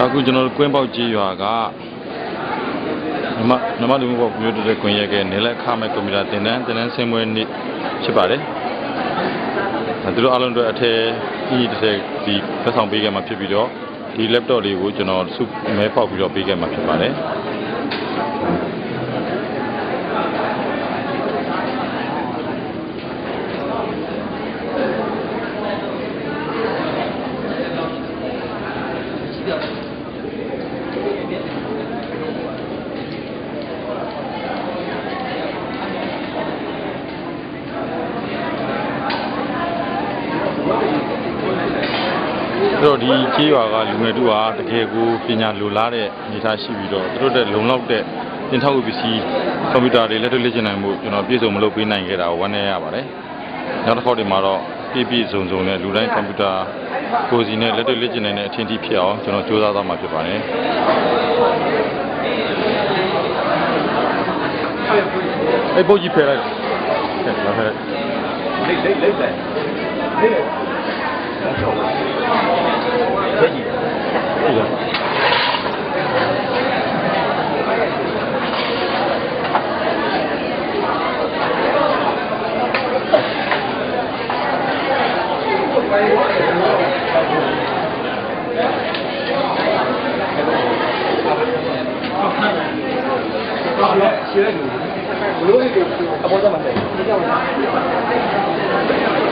အခုကျွန်တော်တို့ကွင်းပေါက်ကြီးရွာကနမနမလူမှုပေါ်မျိုးတဲ့ကွင်းရဲကနေလက်ခမဲ့ကွန်ပျူတာသင်တန်းသင်တန်းဆင်းပွဲနေ့ဖြစ်ပါတယ်အဲသူတို့အားလုံးအတွက်အထည်ကြီးတစ်ထည်ဒီလက်ဆောင်ပေးခဲ့မှာဖြစ်ပြီးတော့ဒီ laptop လေးကိုကျွန်တော်စုမဲပေါက်ပြီးတော့ပေးခဲ့မှာဖြစ်ပါတယ် တော့ဒီကြေးရွာကလူငယ်တို့ဟာတကယ်ကိုပညာလိုလားတဲ့အနေအထားရှိပြီးတော့သူတို့တဲ့လုံလောက်တဲ့တင်ထောက်ဝပစ္စည်းကွန်ပျူတာတွေလက်တွေ့လေ့ကျင့်နိုင်မှုကျွန်တော်ပြည့်စုံမလုပ်ပေးနိုင်ခဲ့တာကိုဝမ်းနည်းရပါတယ်။နောက်တစ်ခေါက်ဒီမှာတော့ ပြည့်ပြည့်စုံစုံနဲ့လူတိုင်းကွန်ပျူတာကိုယ်စီနဲ့လက်တွေ့လေ့ကျင့်နိုင်တဲ့အထင်ကြီးဖြစ်အောင်ကျွန်တော်ကြိုးစားသွားမှာဖြစ်ပါတယ်။အဲ့ပုတ်ကြီးဖယ်လိုက်။ဟဲ့ဟဲ့လိတ်လိတ်လိတ်တယ်လိတ်တယ်ဆက်ကြည့် ဒီလား ရှင်းလိုက်လို့ဘလို့လေးကိုအပေါ်သားမှာလိုက်